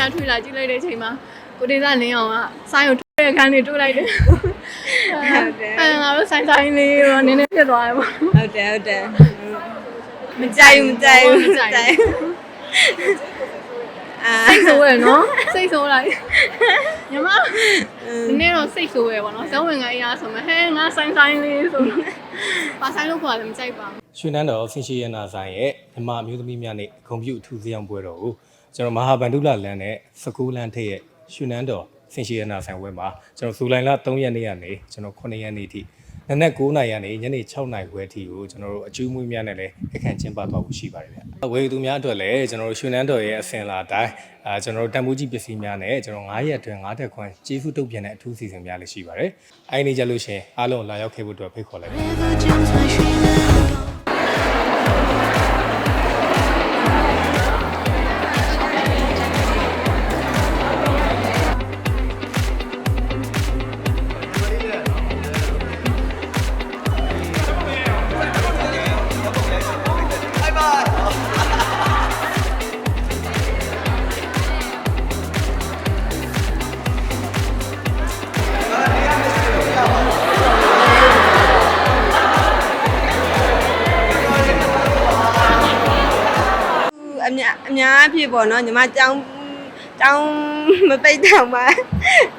ကထွေလာကြည့်လိုက်တဲ့အချိန်မှာကိုဒေတာလင်းအောင်ကစိုင်းကိုထွေတဲ့အခန်းလေးတွေ့လိုက်တယ်ဟုတ်တယ်အဲငါတို့ဆိုင်ဆိုင်လေးတော့နည်းနည်းဖြစ်သွားတယ်ပေါ့ဟုတ်တယ်ဟုတ်တယ်မကြိုက်ဘူးမကြိုက်ဘူးမကြိုက်ဘူးအာစိတ်ဆိုးရယ်နော်စိတ်ဆိုးလိုက်ညီမနည်းနည်းတော့စိတ်ဆိုးရယ်ပေါ့နော်ဇောဝင်ငါအရာဆိုမှဟဲငါဆိုင်ဆိုင်လေးဆိုတော့ပါဆိုင်လို့ခေါ်တယ်မကြိုက်ပါဘူးရွှေနန်းတော်ဆင်ရှိရနာဆိုင်ရဲ့မြမအမျိုးသမီးများနဲ့ဂုံပြူအထူးစရောင်းပွဲတော်ကို ကျွန်တော်မဟာဗန္ဓုလလန်းနဲ့စကူလန်းထက်ရဲ့ရွှေနန်းတော်ဆင်ရှိရနာဆိုင်ဝဲမှာကျွန်တော်ဇူလိုင်လ3ရက်နေ့ကနေကျွန်တော်9ရက်နေ့ထိနနက်9နာရီကနေညနေ6နာရီခွဲထိကိုကျွန်တော်တို့အကျူးမွေးများနဲ့လည်းအခန့်ကျင်းပသွားဖို့ရှိပါတယ်ဗျ။ဝေသူများအတွက်လည်းကျွန်တော်တို့ရွှေနန်းတော်ရဲ့အစင်လာတိုင်းအာကျွန်တော်တို့တန်ဖိုးကြီးပစ္စည်းများနဲ့ကျွန်တော်9ရက်အတွင်း9တက်ခွန်ကျေးဇူးတုတ်ပြန်တဲ့အထူးစီစဉ်များလည်းရှိပါတယ်။အဲဒီနေ့ကျလို့ရှိရင်အားလုံးလာရောက်ခဲ့ဖို့အတွက်ဖိတ်ခေါ်လိုက်ပါတယ်။ အများအများအဖြစ်ပေါ့နော်ညီမကြောင်းကြောင်းမပိတ်တော့မှ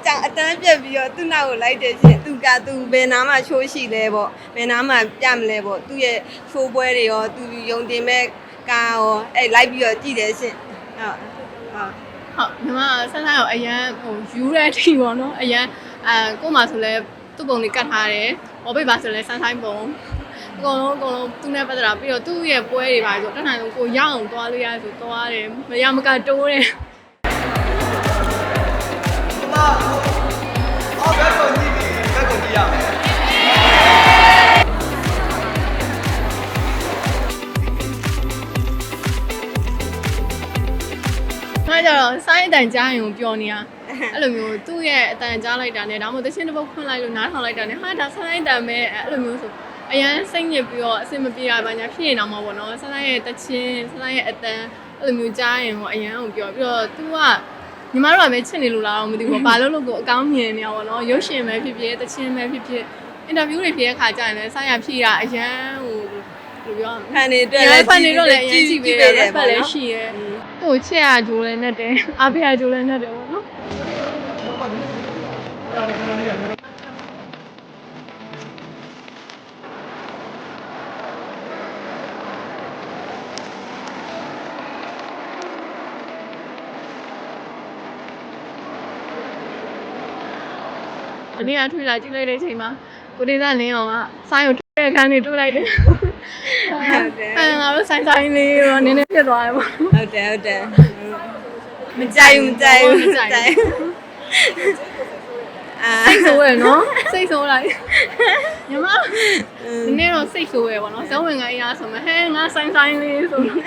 ကြောင်းအတန်းပြက်ပြီးတော့သူ့နောက်ကိုလိုက်တယ်ရှင်သူကသူဘယ်နားမှာချိုးရှိလဲပေါ့ဘယ်နားမှာပြမလဲပေါ့သူ့ရဲ့ချိုးပွဲတွေရောသူယုံတင်မဲ့ကားရောအဲ့လိုက်ပြီးတော့ကြည့်တယ်ရှင်ဟုတ်ဟုတ်ဟုတ်ညီမဆန်းဆန်းကိုအရန်ဟိုယူတဲ့အထိပေါ့နော်အရန်အဲကို့မှာဆိုလဲသူ့ပုံလေးကတ်ထားတယ်။ဘောပိတ်ပါဆိုလဲဆန်းဆိုင်ပုံ အကုန်လုံးအကုန်လုံးသူနဲ့ပတ်သက်တာပြီးတော့သူ့ရဲ့ပွဲတွေပါဆိုတော့တန်းတန်းကိုရအောင်သွားလို့ရဆိုသွားတယ်မရမကတိုးတယ်အော်ဘက်ကိုကြည့်ပြီဘက်ကိုကြည့်ရမယ်။အဲကြတော့စိုင်းအတန်ကြားရင်ကိုပျော်နေတာအဲ့လိုမျိုးသူ့ရဲ့အတန်ကြားလိုက်တာနဲ့ဒါမှမဟုတ်သချင်းတစ်ပုတ်ဖွင့်လိုက်လို့နားထောင်လိုက်တာနဲ့ဟာဒါစိုင်းအတန်ပဲအဲ့လိုမျိုးဆို အရန်စိတ်ညစ်ပြီးတော့အဆင်မပြေတာပါညာဖြစ်နေတော့မှာပေါ့နော်။စိုင်းရဲ့တချင်းစိုင်းရဲ့အတန်အဲ့လိုမျိုးကြားရင်ဟိုအရန်ကိုပျော်ပြီးတော့ तू ကညီမတို့ကပဲချစ်နေလို့လားတော့မသိဘူး။ဘာလို့လို့ကိုအကောင်းမြင်နေရပါတော့။ရုပ်ရှင်ပဲဖြစ်ဖြစ်တချင်းပဲဖြစ်ဖြစ်အင်တာဗျူးတွေဖြစ်တဲ့ခါကျရင်လည်းစိုင်းရဖြည့်တာအရန်ဟိုဘယ်လိုပြောရမလဲဖန်နေတွေ့ပြန်လဲလဲဖန်နေတော့လည်းအရင်ကြည့်ပေးတယ်ဖတ်လည်းနော်ရှိရဲဟိုချက်ရဂျိုးလည်းနဲ့တယ်အားပေးရဂျိုးလည်းနဲ့တယ်ပေါ့နော် အနည်းအထွေလာကြည့်လိုက်တဲ့အချိန်မှာကိုဒေတာလင်းအောင်ကစိုင်းကိုတွေ့တဲ့အခန်းလေးတွေ့လိုက်တယ်ဟုတ်တယ်အဲငါတို့ဆိုင်ဆိုင်လေးတော့နည်းနည်းဖြစ်သွားတယ်ပေါ့ဟုတ်တယ်ဟုတ်တယ်မကြိုက်ဘူးမကြိုက်ဘူးမကြိုက်ဘူးအာစိတ်ဆိုးရယ်နော်စိတ်ဆိုးလိုက်ညီမနည်းနည်းတော့စိတ်ဆိုးရယ်ပေါ့နော်ဇောဝင်ငါအရာဆိုမှဟဲငါဆိုင်ဆိုင်လေးဆိုတော့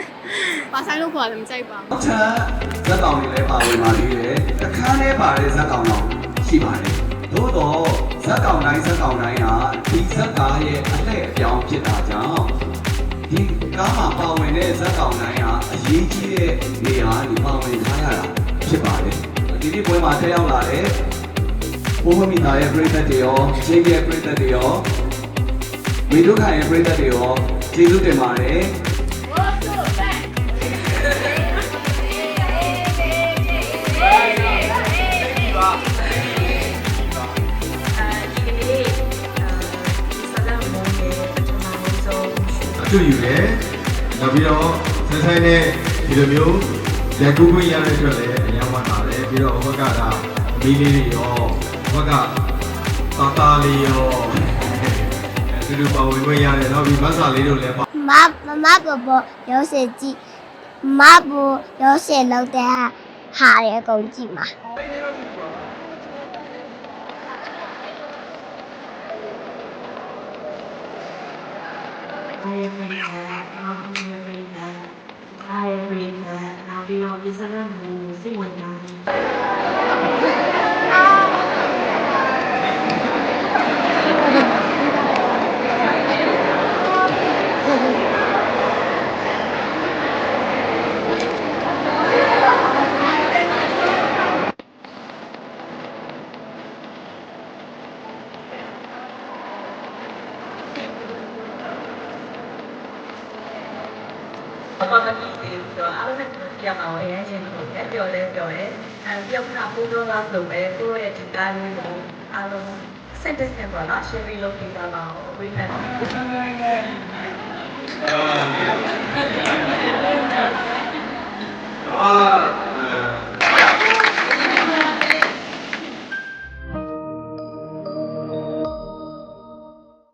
ပါဆိုင်လို့ခေါ်တယ်မကြိုက်ပါဘူးနောက်ထပ်ဇက်ကောင်တွေလည်းပါဝင်ပါသေးတယ်အခန်းထဲပါတဲ့ဇက်ကောင်တော့ရှိပါတယ် သို့တော့ဇက်ကောင်တိုင်းဇက်ကောင်တိုင်းဟာဒီဇက်ကားရဲ့အလှည့်အပြောင်းဖြစ်တာကြောင့်ဒီကားမှာပါဝင်တဲ့ဇက်ကောင်တိုင်းဟာအရေးကြီးတဲ့နေရာကိုပါဝင်ထားရတာဖြစ်ပါတယ်ဒီနေ့ပွဲမှာတက်ရောက်လာတဲ့ဘိုးမမီသားရဲ့ပရိသတ်တွေရောချင်းရဲ့ပရိသတ်တွေရောဝေဒုက္ခရဲ့ပရိသတ်တွေရောကျေးဇူးတင်ပါတယ် အတူယူတယ်နောက်ပြီးတော့ဆန်းဆိုင်နဲ့ဒီလိုမျိုးလက်ကူးခွင့်ရတဲ့အတွက်လည်းအများမှလာတယ်ပြီးတော့ဘက်ကဒါမီးလေးတွေရောဘက်ကတာတာလေးရောဒီလိုပါဝင်ခွင့်ရတယ်နောက်ပြီးမဆာလေးတို့လည်းပါမမမဘဘရုပ်ရှင်ကြည့်မဘရုပ်ရှင်လောက်တဲ့ဟာဟာရအကုန်ကြည့်မှာ I'll be all, is that a movie when I'm... သေးဘူးဆိုတော့အားလုံးနဲ့ပြန်ပါအောင်အရင်ချင်းကိုလည်းပြောလဲပြောရဲအဲပြောခါပိုးတော့လားဆိုပဲကိုယ့်ရဲ့ဒီကားလေးကိုအားလုံးစက်တက်နေပါတော့ရှင်ပြီးလုပ်ပြီးသားပါအောင်ဝိပန်